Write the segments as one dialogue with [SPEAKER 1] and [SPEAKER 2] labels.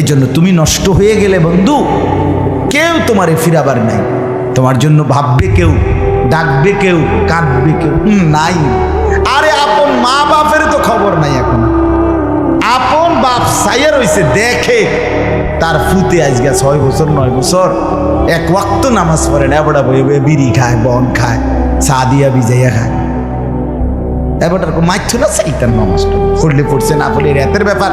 [SPEAKER 1] এই জন্য তুমি নষ্ট হয়ে গেলে বন্ধু, কেউ তোমারে ফিরাবার নাই। তোমার জন্য ভাববে কেউ, ডাকবে কেউ, কাঁদবে কেউ নাই। আরে আপন মা বাপের তো খবর নাই এখন। আপন বাপ সাইয়া রইছে দেখে তার ফুতে আজকে ছয় বছর, নয় বছর। এক ওয়াক্ত নামাজ পড়ে না বয়ে বয়ে বিড়ি খায়, বন খায়, চা দিয়া ভিজাইয়া খায়। এবার মাইথু না চাইতাম নামাজটা? পড়লে পড়ছে, না পড়লে রাতের ব্যাপার।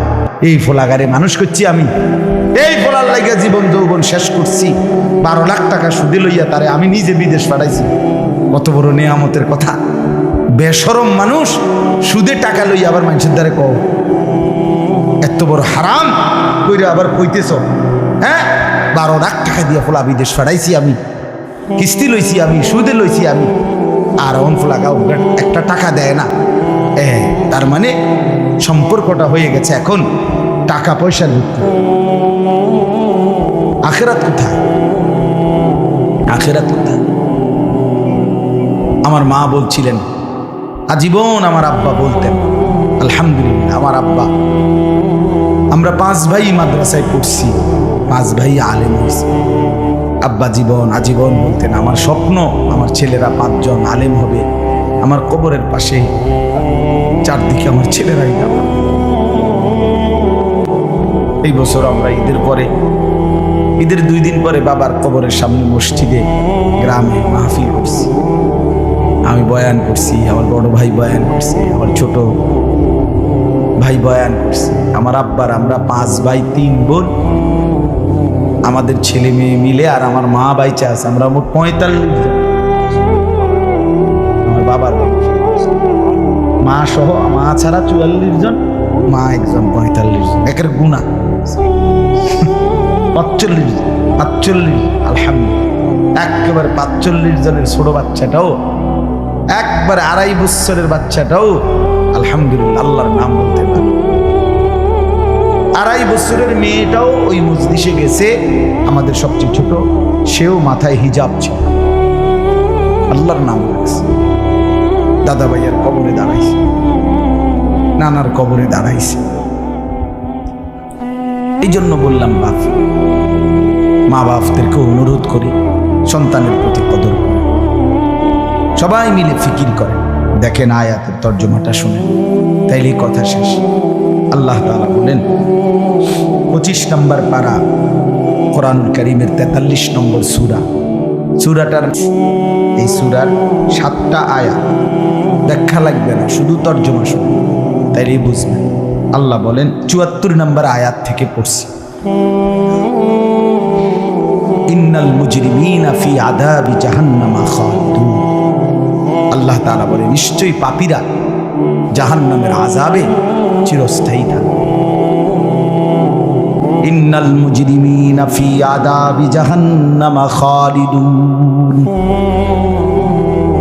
[SPEAKER 1] এই ফোলাগারে মানুষ করছি আমি। এই ফোলার লাগিয়া জীবন যৌবন শেষ করছি। বারো লাখ টাকা সুদে লইয়া তারে আমি নিজে বিদেশ পাঠাইছি। কত বড় নেয়ামতের কথা। বেসরম মানুষ সুদে টাকা লইয়া আবার মানুষের দ্বারে কও, এত বড় হারাম, কইরা আবার কইতেছ হ্যাঁ? বারো লাখ টাকা দিয়ে ফোলা বিদেশ পাঠাইছি আমি। কিস্তি লইছি আমি, সুদে লইছি আমি। আর অন ফোলা একটা টাকা দেয় না। তার মানে সম্পর্কটা হয়ে গেছে এখন টাকা পয়সার ভিত্তি আখেরাত কোথায়? আখেরাত কোথায়? আমার মা বলছিলেন, আজীবন আমার আব্বা বলতেন, আলহামদুলিল্লাহ আমার আব্বা। আমরা পাঁচ ভাই মাদ্রাসায় পড়ছি, পাঁচ ভাই আলেম হয়েছি। আব্বা জীবন, আজীবন বলতেন, আমার স্বপ্ন, আমার ছেলেরা পাঁচজন আলেম হবে, আমার কবরের পাশে চারদিকে আমার ছেলেরাই যাবে এই বছর আমরা ঈদের পরে, ঈদের দুই দিন পরে বাবার কবরের সামনে মসজিদে গ্রামে মাহফিল করছি। আমি বয়ান করছি, আমার বড় ভাই বয়ান করছে, আমার ছোট ভাই বয়ান করছে। আমার আব্বার আমরা পাঁচ ভাই, তিন বোন। আমাদের ছেলে মেয়ে মিলে আর আমার মা বাইচা আছে আমরা মোট পঁয়তাল্লিশ জন। আমার বাবার বয়স। মা সহ মা ছাড়া চুয়াল্লিশ জন মা একজন পঁয়তাল্লিশ জন একের গুণা। পাঁচচল্লিশ পাঁচচল্লিশ আলহামদুলিল্লাহ। একেবারে পাঁচচল্লিশ জনের ছোট বাচ্চাটাও একবারে আড়াই বছরের বাচ্চাটাও আলহামদুলিল্লাহ আল্লাহর নাম বলতে পারে। আড়াই বছরের মেয়েটাও ওই মজলিসে গেছে আমাদের সবচেয়ে ছোট সেও মাথায় হিজাব ছিল। আল্লাহর নাম রাখছে। দাদা ভাইয়ার কবরে দাঁড়াইছে। নানার কবরে দাঁড়াইছে। এই জন্য বললাম, বাপ মা বাপদেরকে অনুরোধ করি, সন্তানের প্রতি কদর করে। সবাই মিলে ফিকির করে। দেখেন আয়াতের তর্জমাটা শুনে। তাইলেই কথা শেষ। আল্লাহ তাআলা বলেন, পঁচিশ নম্বর পারা কোরআনুল করিমের তেতাল্লিশ নম্বর সুরা। সুরাটার এই সুরার সাতটা আয়াত ব্যাখ্যা লাগবে না, শুধু তর্জমা শুনে তাইলেই বুঝবেন। আল্লাহ বলেন, চুয়াত্তর নম্বর আয়াত থেকে পড়ছি। ইন্নাল মুজরিমিনা ফি আদাবি জাহান্নামা খালিদুন। আল্লাহ তাআলা বলে নিশ্চয়ই পাপীরা জাহান্নামের আযাবে চিরস্থায়ী থাকবে। ইন্নাল মুজরিমিনা ফি আদাবি জাহান্নামা খালিদুন।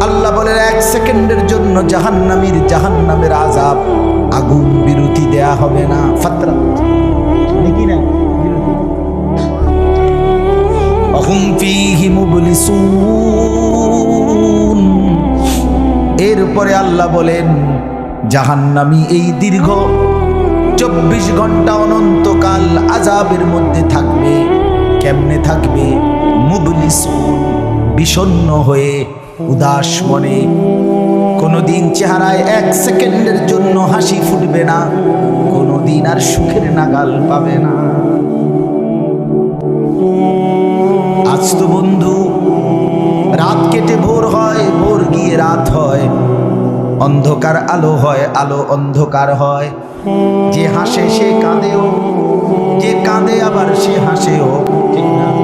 [SPEAKER 1] আল্লাহ বলেন এক সেকেন্ডের জন্য জাহান্নামীর জাহান্নামের আজাব আগুন বিরতি দেয়া হবে না। ফাতরা। নাকি না অহুম এরপরে আল্লাহ বলেন, জাহান্নামী এই দীর্ঘ চব্বিশ ঘণ্টা অনন্তকাল আজাবের মধ্যে থাকবে। কেমনে থাকবে? মুবলিসুন, বিষণ্ণ হয়ে উদাস মনে। কোনোদিন চেহারায় এক সেকেন্ডের জন্য হাসি ফুটবে না, কোনোদিন আর সুখের নাগাল পাবে না। আজ তো বন্ধু, রাত কেটে ভোর হয়, ভোর গিয়ে রাত হয়। অন্ধকার আলো হয়, আলো অন্ধকার হয়। যে হাসে সে কাঁদেও, যে কাঁদে আবার সে হাসেও, ঠিক না?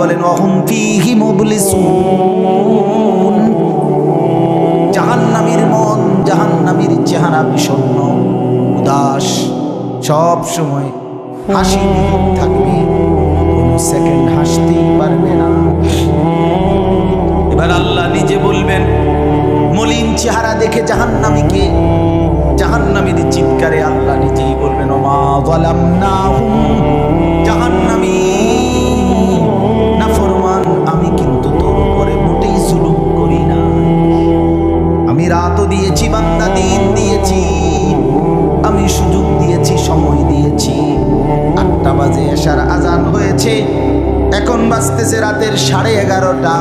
[SPEAKER 1] বলেন, অহম ফীহি মুবলিসুন। জাহান্নামীর মন, জাহান্নামীর চেহারা বিষণ্ণ উদাস। সব সময় হাসি থাকবে, কোনো সেকেন্ড হাসতেই পারবে না। এবার আল্লাহ নিজে বলবেন, মলিন চেহারা দেখে জাহান্নামীকে, জাহান্নামীর চিৎকারে আল্লাহ নিজেই বলবেন, ওমা বলাম না এসার আজান হয়েছে। এখন বাঁচতেছে রাতের সাড়ে এগারোটা।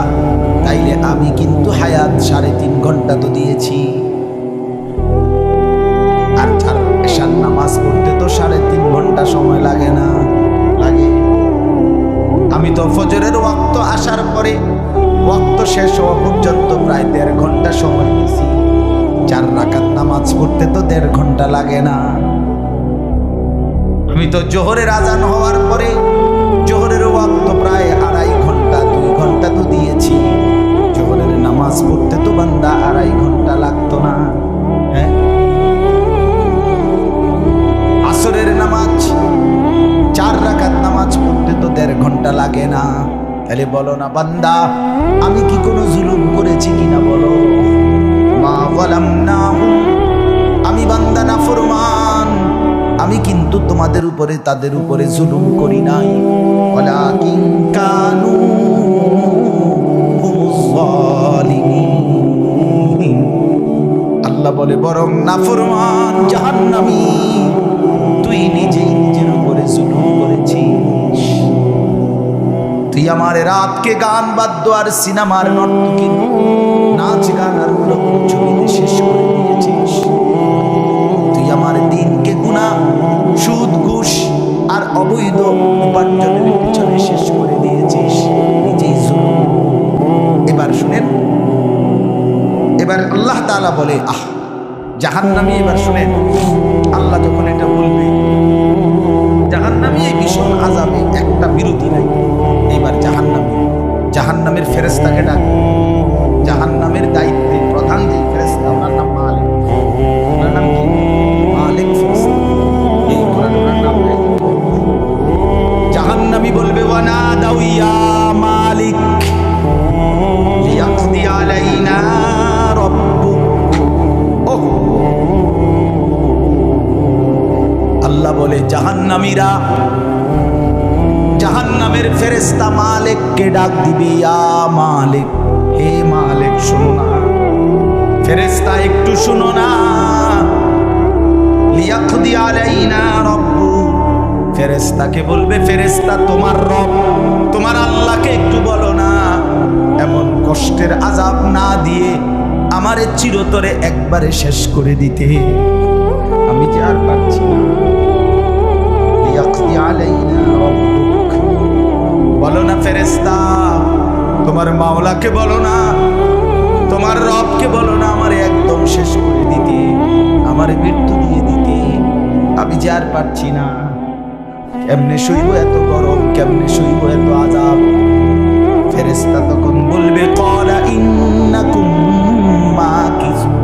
[SPEAKER 1] তাইলে আমি কিন্তু হায়াত সাড়ে তিন ঘণ্টা তো দিয়েছি। আর যার এশার নামাজ পড়তে তো সাড়ে তিন ঘণ্টা সময় লাগে না, লাগে। আমি তো ফজরের ওয়াক্ত আসার পরে ওয়াক্ত শেষ হওয়া পর্যন্ত প্রায় দেড় ঘণ্টা সময় দিয়েছি। চার রাকাত নামাজ পড়তে তো দেড় ঘণ্টা লাগে না। আমি তো জোহরের আজান হওয়ার পরে জোহরের ওয়াক্ত প্রায় আড়াই ঘণ্টা, দুই ঘণ্টা তো দিয়েছি। জোহরের নামাজ পড়তে তো বান্দা আড়াই ঘণ্টা লাগতো না হ্যাঁ? আসরের নামাজ, চার রাকাত নামাজ পড়তে তো দেড় ঘণ্টা লাগে না। তাহলে বলো না, বান্দা, আমি কি কোনো জুলুম করেছি কিনা বলো? উপরে তাদের উপরে জুলুম করি নাই। কানু আল্লাহ বলে, বরং নাফরমান জাহান্নামী, তুই নিজেই নিজের উপরে জুলুম করেছিস। তুই আমার রাতকে গান বাদ্য আর সিনেমার নর্তকীর নাচ গান আর ছবিতে শেষ করে গুণা, সুদ, ঘুষ আর অবৈধ উপার্জনের পিছনে শেষ করে দিয়েছিস নিজেই এবার শুনেন। এবার আল্লাহ তালা বলে, আহ, জাহান্নামী এবার শুনেন। জাহান্নামীরা জাহান্নামের ফেরেস্তা মালিককে ডাক দিবি, ইয়া মালিক, হে মালিক, শোনো না। ফেরেস্তা একটু শোনো না। লিয়াকদি আলাইনা রব্বু। ফেরেস্তাকে বলবে ফেরেস্তা তোমার রব, তোমার আল্লাহকে একটু বলো না। এমন কষ্টের আজাব না দিয়ে আমারে চিরতরে একবারে শেষ করে দিতে। আমি যে আর পারছি না। বলো না ফেরেস্তা তোমার মাওলাকে বলো না, তোমার রবকে বলো না, আমার একদম শেষ করে দিতে, আমার মৃত্যু দিয়ে দিতে। আমি যে আর পারছি না। কেমনে সইব এত গরম, কেমনে সইব এত আজাব? ফেরেস্তা তখন বলবে কলা ইন্নাকুম মাকিজুন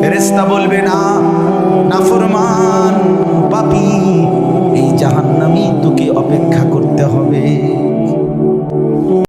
[SPEAKER 1] ফেরেস্তা বলবে, না নাফরমান পাপি। এই জাহান্নামি তোকে অপেক্ষা করতে হবে।